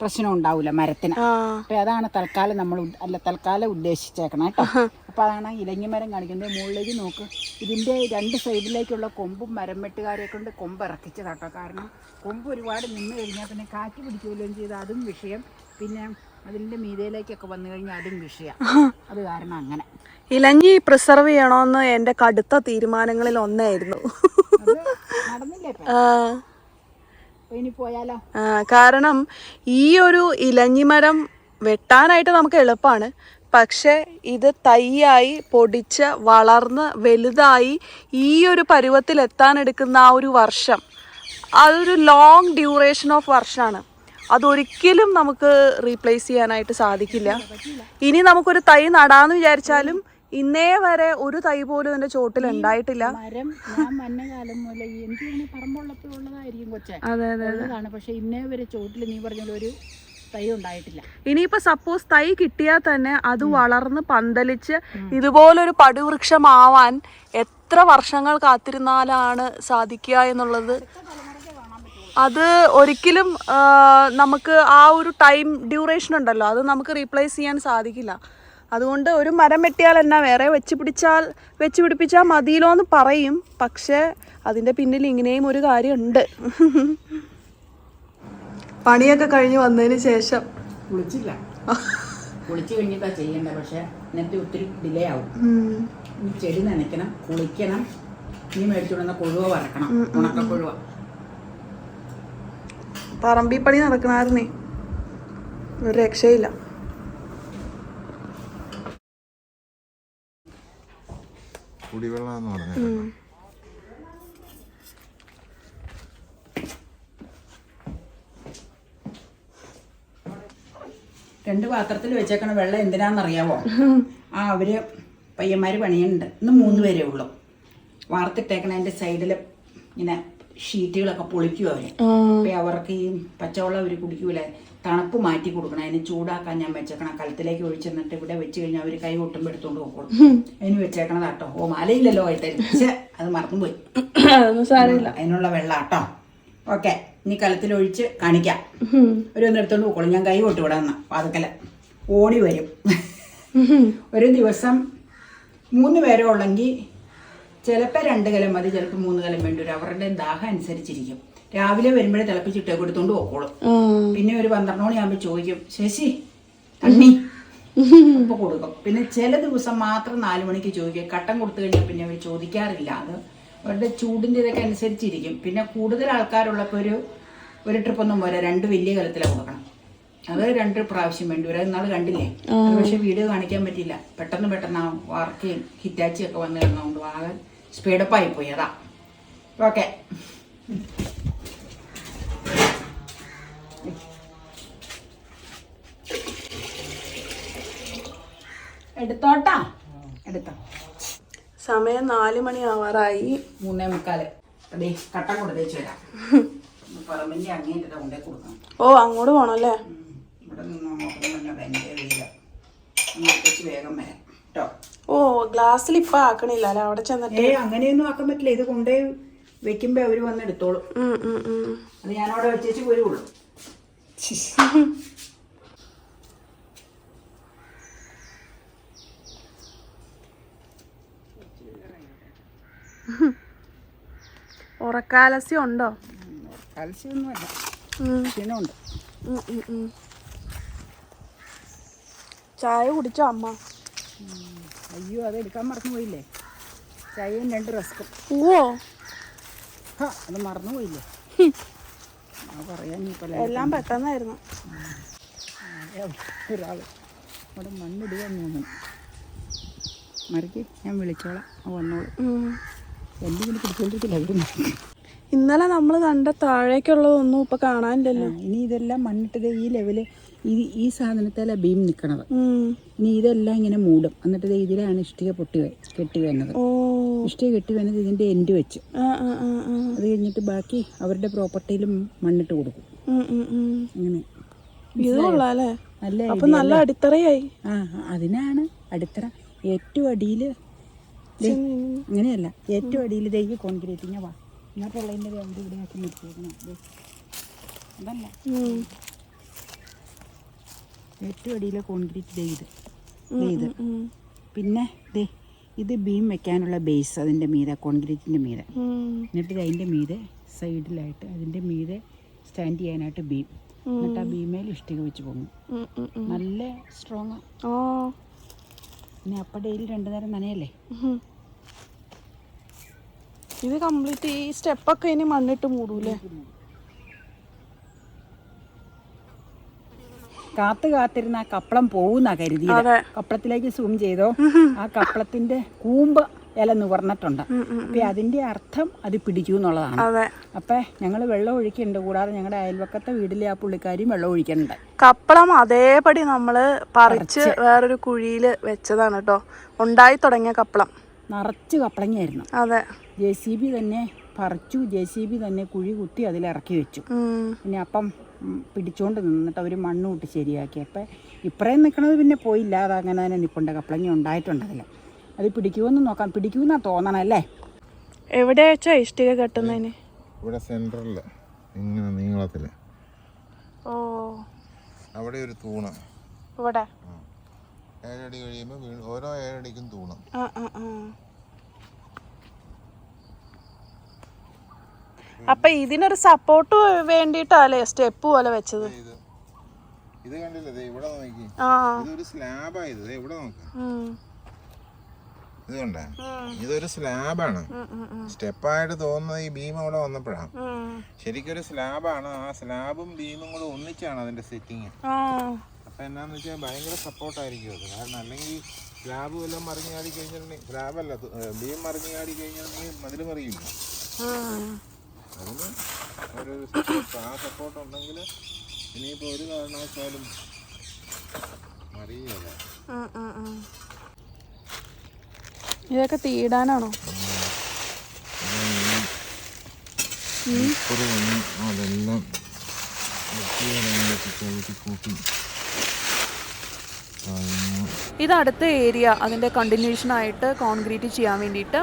Speaker 1: പ്രശ്നം ഉണ്ടാവില്ല മരത്തിന്. അപ്പൊ അതാണ് തൽക്കാലം നമ്മൾ അല്ല തൽക്കാലം ഉദ്ദേശിച്ചേക്കണം കേട്ടോ അപ്പൊ അതാണ് ഇലഞ്ഞി മരം കാണിക്കുന്നത്. മുകളിലേക്ക് നോക്ക്. ഇതിന്റെ രണ്ട് സൈഡിലേക്കുള്ള കൊമ്പും മരം വെട്ടുകാരെ കൊണ്ട് കൊമ്പ് ഇറക്കിച്ചതാട്ടോ. കാരണം കൊമ്പ് ഒരുപാട് നിന്ന് കഴിഞ്ഞാൽ പിന്നെ കാറ്റ് പിടിക്കുകയും ചെയ്ത് അതും വിഷയം. പിന്നെ അതിന്റെ മീതയിലേക്കൊക്കെ വന്നു കഴിഞ്ഞാൽ അതും വിഷയം. അത് കാരണം അങ്ങനെ.
Speaker 4: ഇലഞ്ഞി പ്രിസർവ് ചെയ്യണമെന്ന് എന്റെ കടുത്ത തീരുമാനങ്ങളിൽ ഒന്നായിരുന്നു
Speaker 1: നടന്നില്ലേ
Speaker 4: കാരണം ഈ ഒരു ഇലഞ്ഞിമരം വെട്ടാനായിട്ട് നമുക്ക് എളുപ്പമാണ് പക്ഷെ ഇത് തൈയായി പൊടിച്ച് വളർന്ന് വലുതായി ഈ ഒരു പരുവത്തിൽ എത്താനെടുക്കുന്ന ആ ഒരു വർഷം അതൊരു ലോങ് ഡ്യൂറേഷൻ ഓഫ് വർഷമാണ് അതൊരിക്കലും നമുക്ക് റീപ്ലേസ് ചെയ്യാനായിട്ട് സാധിക്കില്ല. ഇനി നമുക്കൊരു തൈ നടാന്ന് വിചാരിച്ചാലും ഇന്നേ വരെ ഒരു തൈ പോലും എന്റെ ചോട്ടിൽ ഉണ്ടായിട്ടില്ല.
Speaker 1: മരം ഞാൻ മുതലേ എനിക്ക് കൊച്ചെ.
Speaker 4: അതെ അതെ
Speaker 1: ഉള്ളതാണ്. പക്ഷെ ഇന്നേ വരെ ചോട്ടിൽ നീ പറഞ്ഞ ഒരു തൈ ഉണ്ടായിട്ടില്ല.
Speaker 4: ഇനിയിപ്പോ സപ്പോസ് തൈ കിട്ടിയാൽ തന്നെ അത് വളർന്ന് പന്തലിച്ച് ഇതുപോലൊരു പടുവൃക്ഷമാവാൻ എത്ര വർഷങ്ങൾ കാത്തിരുന്നാലാണ് സാധിക്കുക എന്നുള്ളത്? അത് ഒരിക്കലും നമുക്ക് ആ ഒരു ടൈം ഡ്യൂറേഷൻ ഉണ്ടല്ലോ. അത് നമുക്ക് റീപ്ലേസ് ചെയ്യാൻ സാധിക്കില്ല. അതുകൊണ്ട് ഒരു മരം വെട്ടിയാൽ എന്നാ വേറെ വെച്ച് പിടിച്ചാൽ വെച്ച് പിടിപ്പിച്ചാൽ മതിയല്ലോ എന്ന് പറയും. പക്ഷേ അതിന്റെ പിന്നിൽ ഇങ്ങനെയും ഒരു കാര്യമുണ്ട്. പണിയൊക്കെ കഴിഞ്ഞ് വന്നതിന് ശേഷം.
Speaker 1: കുളിച്ചില്ല. കുളിച്ച് കഴിഞ്ഞിട്ടാ ചെയ്യണ്ട പക്ഷെ എന്നിട്ട് ഒത്തിരി ഡിലേ ആവും. ഇനി ചെടി നനയ്ക്കണം കുളിക്കണം നീ മേടിച്ചുകൊണ്ടുവന്ന കൊഴുവ വറക്കണം ഉണക്ക കൊഴുവ
Speaker 4: പറമ്പി പണി നടക്കണായിരുന്നേ ഒരു രക്ഷയില്ല.
Speaker 2: കുടിവെള്ളം എന്ന്
Speaker 1: രണ്ട് പാത്രത്തിൽ വെച്ചേക്കണ വെള്ളം എന്തിനാണെന്നറിയാവോ ആ അവർ പയ്യന്മാര് പണിയുന്നുണ്ട്. ഇന്ന് മൂന്ന് പേരേ ഉള്ളൂ. വാർത്തിട്ടേക്കണതിന്റെ സൈഡിൽ ഇങ്ങനെ ഷീറ്റുകളൊക്കെ പൊളിക്കും അവർ? അപ്പൊ അവർക്ക് ഈ പച്ചവെള്ളം അവർ കുടിക്കൂല? തണുപ്പ് മാറ്റി കൊടുക്കണം. അതിന് ചൂടാക്കാൻ ഞാൻ വെച്ചേക്കണം കലത്തിലേക്ക് ഒഴിച്ചെന്നിട്ട് ഇവിടെ വെച്ച് കഴിഞ്ഞാൽ അവർ കൈ കൊട്ടുമ്പോൾ എടുത്തോണ്ട് പോകും അതിന് വെച്ചേക്കണതാട്ടോ ഓ മലയില്ലല്ലോ ആയിട്ട് അത് മറന്നുപോയി. അതിനുള്ള വെള്ളം കേട്ടോ ഓക്കെ ഇനി കലത്തിൽ ഒഴിച്ച് കാണിക്കാം. ഒരു ഒന്ന് എടുത്തോണ്ട് പോക്കോളും. ഞാൻ കൈ കൊട്ടു ഇവിടെ എന്നാ പാതക്കല. ഓടി വരും. ഒരു ദിവസം മൂന്ന് പേരെ ഉള്ളെങ്കിൽ ചിലപ്പോൾ രണ്ട് കലം മതി ചിലപ്പോൾ മൂന്ന് കലം വേണ്ടി വരും. അവരുടെ ദാഹം അനുസരിച്ചിരിക്കും. രാവിലെ വരുമ്പോഴേ തിളപ്പിച്ചിട്ടേ കൊടുത്തോണ്ട് പോക്കോളും. പിന്നെ ഒരു പന്ത്രണ്ട് മണിയാകുമ്പോൾ ചോദിക്കും ശശി തണ്ണി ഇപ്പൊ കൊടുക്കും. പിന്നെ ചില ദിവസം മാത്രം നാല് മണിക്ക് ചോദിക്കും. കട്ടൻ കൊടുത്തു കഴിഞ്ഞാൽ പിന്നെ അവർ ചോദിക്കാറില്ല. അത് അവരുടെ ചൂടിന്റെ ഇതൊക്കെ അനുസരിച്ചിരിക്കും. പിന്നെ കൂടുതൽ ആൾക്കാരുള്ളപ്പോൾ ഒരു ഒരു ട്രിപ്പ് ഒന്നും പോരാ. രണ്ട് വലിയ കലത്തിലാണ് കൊടുക്കണം. അത് രണ്ട് പ്രാവശ്യം വേണ്ടി വരും. ഇന്നാൾ കണ്ടില്ലേ? പക്ഷെ വീഡിയോ കാണിക്കാൻ പറ്റില്ല പെട്ടെന്ന് പെട്ടെന്ന് ആ വാർക്കയും ഹിറ്റാച്ചിയൊക്കെ വന്നു കിടന്നുകൊണ്ട് ആകെ സ്പീഡപ്പായി ആയിപ്പോയി അതാ. ഓക്കെ എടുത്തോട്ടാ. എടുത്തോ.
Speaker 4: സമയം നാല് മണി ആവാറായി.
Speaker 1: മൂന്നേ മുക്കാൽ. അതെ കട്ടൻ കൊടുത്തേച്ച് വരാം. പറമ്പിന്റെ അങ്ങേറ്റ കൊണ്ടേ കൊടുക്കണം.
Speaker 4: ഓ അങ്ങോട്ട് പോണല്ലേ?
Speaker 1: അല്ലേ ഇവിടെ നിന്ന് നോക്കുമ്പോൾ വേഗം വരാം. കേട്ടോ
Speaker 4: ഓ ഗ്ലാസ്സിൽ ഇപ്പൊ ആക്കണില്ല അല്ല? അവിടെ ചെന്നിട്ട്
Speaker 1: ഏ അങ്ങനെയൊന്നും ആക്കാൻ പറ്റില്ല. ഇത് കൊണ്ടേ വെക്കുമ്പോ അവർ വന്ന് എടുത്തോളും. അത് ഞാൻ അവിടെ വെച്ചേച്ച് വരുള്ളൂ.
Speaker 4: ഉറക്കാലസ്യം ഉണ്ടോ?
Speaker 1: ക്ഷീണമുണ്ട്.
Speaker 4: ചായ കുടിച്ചോ അമ്മ?
Speaker 1: അയ്യോ അത് എടുക്കാൻ മറന്നു പോയില്ലേ ചായയും രണ്ട് റസ്കും ഓ അത് മറന്നുപോയില്ലേ? പറയാൻ
Speaker 4: എല്ലാം പെട്ടെന്നായിരുന്നു.
Speaker 1: ഒരാൾ അവിടെ മണ്ണിടുക തോന്നുന്നു. മറിക്ക് ഞാൻ വിളിച്ചോളാം. വന്നോളൂ. എന്തെങ്കിലും പിടിച്ചോണ്ടിരിക്കില്ല അവർ
Speaker 4: ഇന്നലെ നമ്മൾ കണ്ട താഴേക്കുള്ളതൊന്നും ഇപ്പൊ കാണാനില്ലല്ലോ.
Speaker 1: ഇനി ഇതെല്ലാം മണ്ണിട്ടത് ഈ ലെവൽ ഈ ഈ സാധനത്തിലെ ബീം നിൽക്കണത്
Speaker 4: ഉം.
Speaker 1: ഇനി ഇതെല്ലാം ഇങ്ങനെ മൂടും. എന്നിട്ട് ഇതിലാണ് ഇഷ്ടിക പൊട്ടി കെട്ടി വരുന്നത് ഇഷ്ടിക കെട്ടി വരുന്നത് ഇതിന്റെ എൻഡ് വെച്ച്. അത് കഴിഞ്ഞിട്ട് ബാക്കി അവരുടെ പ്രോപ്പർട്ടിയിലും മണ്ണിട്ട് കൊടുക്കും. അങ്ങനെ നല്ല
Speaker 4: അപ്പൊ നല്ല അടിത്തറയായി.
Speaker 1: ആ അതിനാണ് അടിത്തറ. ഏറ്റവും അടിയിൽ അങ്ങനെയല്ല ഏറ്റവും അടിയിൽ ദൈവം കോൺക്രീറ്റിങ്ങാ വാ. ഇങ്ങോട്ടുള്ളതിന്റെ അവിടെ ഇവിടെ ആക്കി നിർത്തിയേക്കണം. അതല്ല. ഏറ്റവും അടിയിലെ കോൺക്രീറ്റ് ദേ ഇത്. ഇത്. പിന്നെ ദേ ഇത് ബീം വെക്കാനുള്ള ബേസ് അതിന്റെ മീതെ കോൺക്രീറ്റിന്റെ മീതെ. എന്നിട്ട് ഇത് അതിന്റെ മീതെ സൈഡിലായിട്ട് അതിന്റെ മീതെ സ്റ്റാൻഡ് ചെയ്യാനായിട്ട് ബീം. എന്നിട്ട് ആ ബീമേൽ ഇഷ്ടിക വെച്ച് പോകും. നല്ല സ്ട്രോങ്
Speaker 4: ഓ.
Speaker 1: പിന്നെ അപ്പം ഡെയിലി രണ്ടു നേരം നനയല്ലേ?
Speaker 4: ഇത് കംപ്ലീറ്റ് ഈ സ്റ്റെപ്പൊക്കെ ഇനി മണ്ണിട്ട് മൂടൂലേ?
Speaker 1: കാത്തു കാത്തിരുന്ന ആ കപ്പളം പോകുന്ന
Speaker 4: കരുതി
Speaker 1: കപ്പളത്തിലേക്ക് സൂം ചെയ്തോ? ആ കപ്പളത്തിന്റെ കൂമ്പ് ഇല നിവർന്നിട്ടുണ്ട്. അപ്പൊ അതിന്റെ അർത്ഥം അത് പിടിക്കൂ എന്നുള്ളതാണ്. അപ്പൊ ഞങ്ങൾ വെള്ളം ഒഴിക്കുന്നുണ്ട്. കൂടാതെ ഞങ്ങളുടെ അയൽവക്കത്തെ വീട്ടിലെ ആ പുള്ളിക്കാരിയും വെള്ളം ഒഴിക്കുന്നുണ്ട്.
Speaker 4: കപ്പളം അതേപടി നമ്മൾ പറിച്ച് വേറൊരു കുഴിയിൽ വെച്ചതാണ് കേട്ടോ ഉണ്ടായി തുടങ്ങിയ കപ്പളം.
Speaker 1: നിറച്ച് കപ്പളങ്ങയായിരുന്നു.
Speaker 4: അതെ.
Speaker 1: ജെ സി ബി തന്നെ പറിച്ചു. ജെ സി ബി തന്നെ കുഴി കുത്തി അതിലിറക്കി വെച്ചു. പിന്നെ അപ്പം ഉം, പിടിച്ചോണ്ട് നിന്നിട്ട് അവർ മണ്ണ് കൂട്ടി ശരിയാക്കി. അപ്പം ഇപ്പറേം നിൽക്കണത് പിന്നെ പോയില്ല. അത് അങ്ങനെ തന്നെ നിൽപ്പുണ്ട് കപ്പളങ്ങി ഉണ്ടായിട്ടുണ്ട് അതിൽ അത് പിടിക്കുമെന്ന് നോക്കാം. പിടിക്കുമെന്നാ തോന്നണം അല്ലേ?
Speaker 4: എവിടെ വെച്ചാ ഇഷ്ടിക കെട്ടുന്നതിന്?
Speaker 2: ഇവിടെ സെന്ററിൽ ഇങ്ങനെ നീളത്തിൽ
Speaker 4: ഓ.
Speaker 2: അവിടെ ഒരു തൂണ്.
Speaker 4: ഇവിടെ?
Speaker 2: ഏഴടി കഴിയുമ്പോൾ ഓരോ ഏഴടിക്കും തൂണം.
Speaker 4: ആ ആ ആ. അപ്പൊ ഇതിനൊരു സപ്പോർട്ട് വേണ്ടിട്ടല്ലേ സ്റ്റെപ്പ് പോലെ വെച്ചത്?
Speaker 2: ഇത് കണ്ടില്ലേ? ഇവിടെ നോക്കി. ഇതൊരു സ്ലാബായത് ഇവിടെ നോക്ക്. ഇത് കണ്ടേ? ഇതൊരു സ്ലാബാണ്. സ്റ്റെപ്പായിട്ട് തോന്നുന്നത് ഈ ബീം അവിടെ വന്നപ്പോഴാണ്
Speaker 4: ശരിക്കൊരു
Speaker 2: ശരിക്കും ഒരു സ്ലാബാണ് ആ സ്ലാബും ബീമും കൂടെ ഒന്നിച്ചാണ് അതിന്റെ സെറ്റിങ് അപ്പൊ എന്നാന്ന് വെച്ചാൽ ഭയങ്കര സപ്പോർട്ടായിരിക്കും അത്. കാരണം അല്ലെങ്കിൽ സ്ലാബ് വല്ലതും മറിഞ്ഞാടി കഴിഞ്ഞിട്ടുണ്ടെങ്കിൽ സ്ലാബല്ല ബീം മറിഞ്ഞാടി കഴിഞ്ഞാൽ കഴിഞ്ഞിട്ടുണ്ടെങ്കിൽ മതിൽ മറിയില്ല. അതിന് ഒരു സപ്പോർട്ട് ആ സപ്പോർട്ട് ഉണ്ടെങ്കിൽ ഇനിയിപ്പോൾ ഒരു കാരണവശാലും മറിയില്ല.
Speaker 4: ഇതൊക്കെ തീടാനാണോ
Speaker 2: അതെല്ലാം കൂട്ടി.
Speaker 5: ഇത് അടുത്ത ഏരിയ അതിന്റെ കണ്ടിന്യൂഷനായിട്ട് കോൺക്രീറ്റ് ചെയ്യാൻ വേണ്ടിയിട്ട്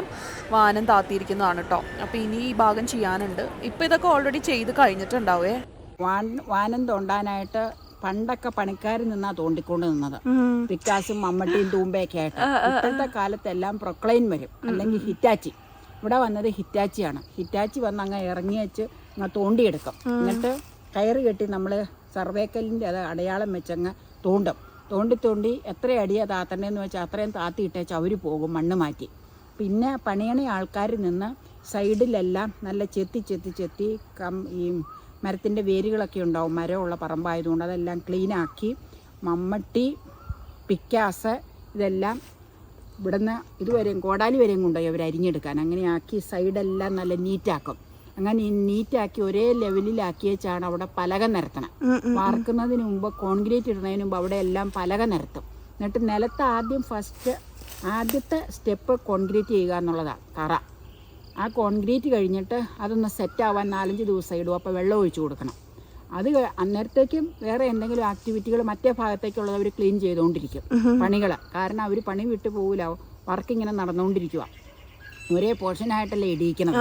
Speaker 5: വാനം താത്തിയിരിക്കുന്നതാണ് കേട്ടോ അപ്പോൾ ഇനി ഈ ഭാഗം ചെയ്യാനുണ്ട്. ഇപ്പോൾ ഇതൊക്കെ ഓൾറെഡി ചെയ്ത് കഴിഞ്ഞിട്ടുണ്ടാവേ?
Speaker 1: വാൻ വാനം തോണ്ടാനായിട്ട് പണ്ടൊക്കെ പണിക്കാരിൽ നിന്നാ തോണ്ടിക്കൊണ്ട് നിന്നത്. പിക്കാസും മമ്മട്ടിയും തൂമ്പയൊക്കെ ആയിട്ട്. ഇപ്പോഴത്തെ കാലത്തെല്ലാം പ്രൊക്ലൈൻ വരും. അല്ലെങ്കിൽ ഹിറ്റാച്ചി. ഇവിടെ വന്നത് ഹിറ്റാച്ചിയാണ്. ഹിറ്റാച്ചി വന്ന് അങ്ങ് ഇറങ്ങി വെച്ച് അങ്ങ് തോണ്ടിയെടുക്കും. എന്നിട്ട് കയറ് കെട്ടി നമ്മൾ സർവേക്കലിന്റെ അത് അടയാളം വെച്ചങ്ങ് തോണ്ടും. തോണ്ടി തോണ്ടി എത്ര അടിയാ താത്തണ്ടേന്ന് വെച്ചാൽ അത്രയും താത്തി അവർ പോകും മണ്ണ് മാറ്റി. പിന്നെ പണിയണ ആൾക്കാർ നിന്ന് സൈഡിലെല്ലാം നല്ല ചെത്തി ചെത്തി ചെത്തി കം ഈ മരത്തിന്റെ വേരുകളൊക്കെ ഉണ്ടാവും. മരമുള്ള പറമ്പായതുകൊണ്ട് അതെല്ലാം ക്ലീനാക്കി മമ്മട്ടി പിക്കാസ് ഇതെല്ലാം ഇവിടുന്ന് ഇതുവരെയും കോടാലി വരെയും കൊണ്ടുപോയി അവർ അരിഞ്ഞെടുക്കാൻ. അങ്ങനെയാക്കി സൈഡെല്ലാം നല്ല നീറ്റാക്കും അങ്ങനെ ഈ നീറ്റാക്കി ഒരേ ലെവലിലാക്കി വെച്ചാണ് അവിടെ പലക നിരത്തണം. വാർക്കുന്നതിന് മുമ്പ് കോൺക്രീറ്റ് ഇടുന്നതിന് മുമ്പ് അവിടെ എല്ലാം പലക നിരത്തും. എന്നിട്ട് നിലത്ത് ആദ്യം ഫസ്റ്റ് ആദ്യത്തെ സ്റ്റെപ്പ് കോൺക്രീറ്റ് ചെയ്യുക എന്നുള്ളതാണ് തറ. ആ കോൺക്രീറ്റ് കഴിഞ്ഞിട്ട് അതൊന്ന് സെറ്റ് ആവാൻ നാലഞ്ച് ദിവസം ഇടും. അപ്പോൾ വെള്ളം ഒഴിച്ചു കൊടുക്കണം. അത് അന്നേരത്തേക്കും വേറെ എന്തെങ്കിലും ആക്ടിവിറ്റികൾ മറ്റേ ഭാഗത്തേക്കുള്ളത് അവർ ക്ലീൻ ചെയ്തുകൊണ്ടിരിക്കും പണികൾ കാരണം അവർ പണി വിട്ടു പോകില്ല വർക്ക് ഇങ്ങനെ നടന്നുകൊണ്ടിരിക്കുക ഒരേ പോർഷനായിട്ടല്ലേ ഇടിയിക്കണം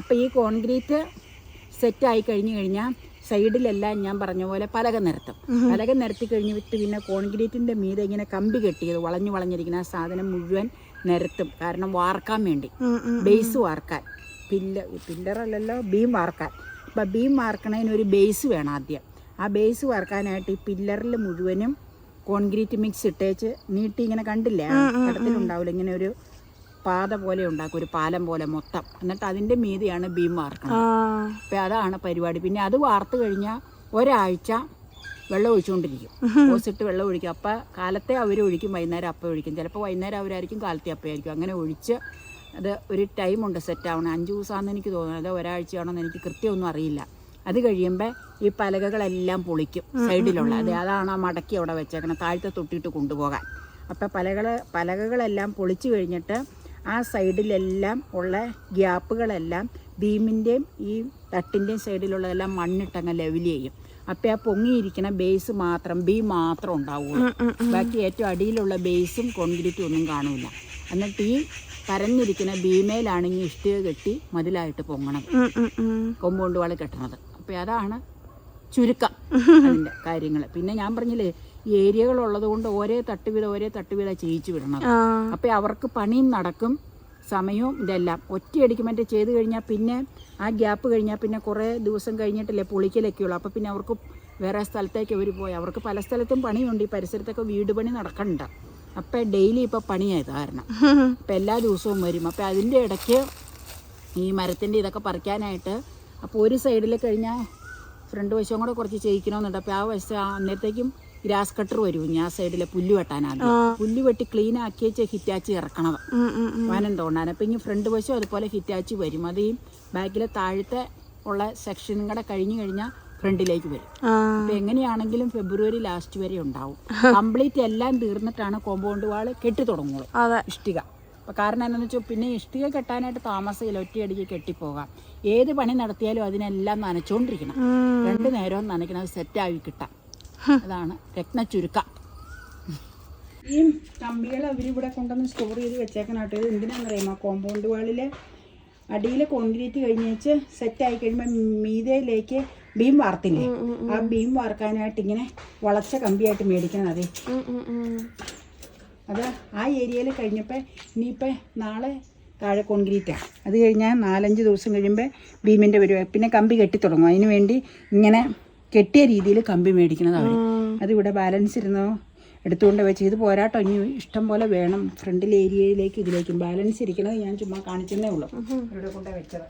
Speaker 1: അപ്പോൾ ഈ കോൺക്രീറ്റ് സെറ്റ് ആയി കഴിഞ്ഞു കഴിഞ്ഞാൽ സൈഡിലെല്ലാം ഞാൻ പറഞ്ഞ പോലെ പലക നിരത്തും. പലക നിരത്തി കഴിഞ്ഞിട്ട് പിന്നെ കോൺക്രീറ്റിന്റെ മീതെ ഇങ്ങനെ കമ്പി കെട്ടിയത് വളഞ്ഞു വളഞ്ഞിരിക്കുന്ന ആ സാധനം മുഴുവൻ നിരത്തും. കാരണം വാർക്കാൻ വേണ്ടി. ബേസ് വാർക്കാൻ. പില്ല പില്ലറല്ലല്ലോ ബീം വാർക്കാൻ. അപ്പം ബീം വാർക്കണതിന് ഒരു ബേസ് വേണം ആദ്യം. ആ ബേസ് വാർക്കാനായിട്ട് ഈ പില്ലറിൽ മുഴുവനും കോൺക്രീറ്റ് മിക്സ് ഇട്ടേച്ച് നീട്ടി ഇങ്ങനെ കണ്ടില്ലേ? കടത്തിലുണ്ടാവില്ല ഇങ്ങനെ ഒരു പാത പോലെ ഉണ്ടാക്കും ഒരു പാലം പോലെ മൊത്തം. എന്നിട്ട് അതിന്റെ മീതിയാണ് ബീം വാർക്കുന്നത്. അപ്പം അതാണ് പരിപാടി. പിന്നെ അത് വാർത്ത് കഴിഞ്ഞാൽ ഒരാഴ്ച വെള്ളം ഒഴിച്ചുകൊണ്ടിരിക്കും. ഓസിട്ട് വെള്ളം ഒഴിക്കും. അപ്പം കാലത്തെ അവർ ഒഴിക്കും വൈകുന്നേരം അപ്പം ഒഴിക്കും. ചിലപ്പോൾ വൈകുന്നേരം അവരായിരിക്കും കാലത്തെ അപ്പയായിരിക്കും അങ്ങനെ ഒഴിച്ച് അത് ഒരു ടൈം ഉണ്ട് സെറ്റ് ആവണം. അഞ്ച് ദിവസമാണെന്ന് എനിക്ക് തോന്നുന്നത് അത് ഒരാഴ്ചയാണെന്ന് എനിക്ക് കൃത്യമൊന്നും അറിയില്ല. അത് കഴിയുമ്പോൾ ഈ പലകകളെല്ലാം പൊളിക്കും സൈഡിലുള്ള. അതെ അതാണ് ആ മടക്കി അവിടെ വെച്ചേക്കണം. താഴത്തെ തൊട്ടിട്ട് കൊണ്ടുപോകാൻ. അപ്പം പലകൾ പലകകളെല്ലാം പൊളിച്ചു കഴിഞ്ഞിട്ട് ആ സൈഡിലെല്ലാം ഉള്ള ഗ്യാപ്പുകളെല്ലാം ബീമിന്റെയും ഈ തട്ടിന്റെയും സൈഡിലുള്ളതെല്ലാം മണ്ണിട്ടങ്ങ് ലെവൽ ചെയ്യും. അപ്പം ആ പൊങ്ങിയിരിക്കുന്ന ബേസ് മാത്രം ബീം മാത്രം ഉണ്ടാവുള്ളൂ. ബാക്കി ഏറ്റവും അടിയിലുള്ള ബേസും കോൺക്രീറ്റും ഒന്നും കാണില്ല എന്നിട്ട് ഈ പരന്നിരിക്കുന്ന ബീമേലാണെങ്കിൽ ഇഷ്ടിക കെട്ടി മതിലായിട്ട് പൊങ്ങണം കൊമ്പുകൊണ്ട് വാൾ കെട്ടണത്. അപ്പം അതാണ് ചുരുക്കം അതിന്റെ കാര്യങ്ങൾ പിന്നെ ഞാൻ പറഞ്ഞില്ലേ ഈ ഏരിയകളുള്ളത് കൊണ്ട് ഒരേ തട്ടുവീത ഒരേ തട്ടുവീത ചെയ്യിച്ചു
Speaker 4: വിടണം.
Speaker 1: അപ്പൊ അവർക്ക് പണിയും നടക്കും സമയവും ഇതെല്ലാം. ഒറ്റയടിക്ക് മറ്റേ ചെയ്ത് കഴിഞ്ഞാൽ പിന്നെ ആ ഗ്യാപ്പ് കഴിഞ്ഞാൽ പിന്നെ കുറേ ദിവസം കഴിഞ്ഞിട്ടല്ലേ പൊളിക്കലൊക്കെ ഉള്ളൂ. അപ്പോൾ പിന്നെ അവർക്ക് വേറെ സ്ഥലത്തേക്ക് അവർ പോയി. അവർക്ക് പല സ്ഥലത്തും പണിയുണ്ട്. ഈ പരിസരത്തൊക്കെ വീട് പണി നടക്കണ്ട. അപ്പം ഡെയിലി ഇപ്പോൾ പണിയായത് കാരണം. അപ്പം എല്ലാ ദിവസവും വരും. അപ്പം അതിന്റെ ഇടയ്ക്ക് ഈ മരത്തിന്റെ ഇതൊക്കെ പറിക്കാനായിട്ട് അപ്പോൾ ഒരു സൈഡിൽ കഴിഞ്ഞാൽ ഫ്രണ്ട് വശവും കൂടെ കുറച്ച് ചെയ്യിക്കണമെന്നുണ്ട് അപ്പോൾ ആ വശം അന്നേരത്തേക്കും ഗ്രാസ് കട്ടർ വരും. ഞാൻ സൈഡിലെ പുല്ല് വെട്ടാനാണ് പുല്ല് വെട്ടി ക്ലീൻ ആക്കി വെച്ച് ഹിറ്റാച്ചി ഇറക്കണത് വാനം തോണ്ടാൻ അപ്പം ഇനി ഫ്രണ്ട് വശം അതുപോലെ ഹിറ്റാച്ചി വരും. അത് ഈ ബാക്കിലെ താഴത്തെ ഉള്ള സെക്ഷനും കൂടെ കഴിഞ്ഞു കഴിഞ്ഞാൽ ഫ്രണ്ടിലേക്ക് വരും. അപ്പൊ എങ്ങനെയാണെങ്കിലും ഫെബ്രുവരി ലാസ്റ്റ് വരെ ഉണ്ടാവും. കംപ്ലീറ്റ് എല്ലാം തീർന്നിട്ടാണ് കോമ്പൗണ്ട് വാൾ കെട്ടി തുടങ്ങുള്ളൂ. ഇഷ്ടിക. അപ്പം കാരണം എന്താണെന്ന് വെച്ചാൽ പിന്നെ ഇഷ്ടിക കെട്ടാനായിട്ട് താമസമില്ല ഒറ്റയടിക്ക് കെട്ടിപ്പോകാം. ഏത് പണി നടത്തിയാലും അതിനെല്ലാം നനച്ചുകൊണ്ടിരിക്കണം രണ്ട് നേരവും നനയ്ക്കണം അത് സെറ്റായി കിട്ടാം. അതാണ് രത്ന ചുരുക്ക ഈ കമ്പികൾ അവരിവിടെ കൊണ്ടുവന്ന് സ്റ്റോർ ചെയ്ത് വെച്ചേക്കണാട്ടോ. ഇത് എന്തിനാണെന്നറിയാമോ കോമ്പൗണ്ട് വാളിലെ അടിയിൽ കോൺക്രീറ്റ് കഴിഞ്ഞ് വെച്ച് ആയി കഴിയുമ്പോൾ മീതയിലേക്ക് ബീം വാർത്തില്ലേ? ആ ബീം വാർക്കാനായിട്ട് ഇങ്ങനെ വളച്ച കമ്പിയായിട്ട് മേടിക്കണം അതെ. അത് ആ ഏരിയയിൽ കഴിഞ്ഞപ്പോൾ ഇനിയിപ്പോൾ നാളെ താഴെ കോൺക്രീറ്റാണ് അത് കഴിഞ്ഞാൽ നാലഞ്ച് ദിവസം കഴിയുമ്പോൾ ഭീമിന്റെ വരുവായി പിന്നെ കമ്പി കെട്ടിത്തുടങ്ങും. അതിന് വേണ്ടി ഇങ്ങനെ കെട്ടിയ രീതിയിൽ കമ്പി മേടിക്കുന്നത് അവർ അതിവിടെ ബാലൻസ് ഇരുന്നോ? എടുത്തുകൊണ്ട് വെച്ച് ഇത് പോരാട്ടോ. ഇനി ഇഷ്ടം പോലെ വേണം. ഫ്രണ്ടിലെ ഏരിയയിലേക്ക് ഇതിലേക്കും. ബാലൻസ് ഇരിക്കുന്നത് ഞാൻ ചുമ്മാ കാണിച്ചെന്നേ ഉള്ളൂ. ഇവിടെ കൊണ്ടേ വെച്ചത്.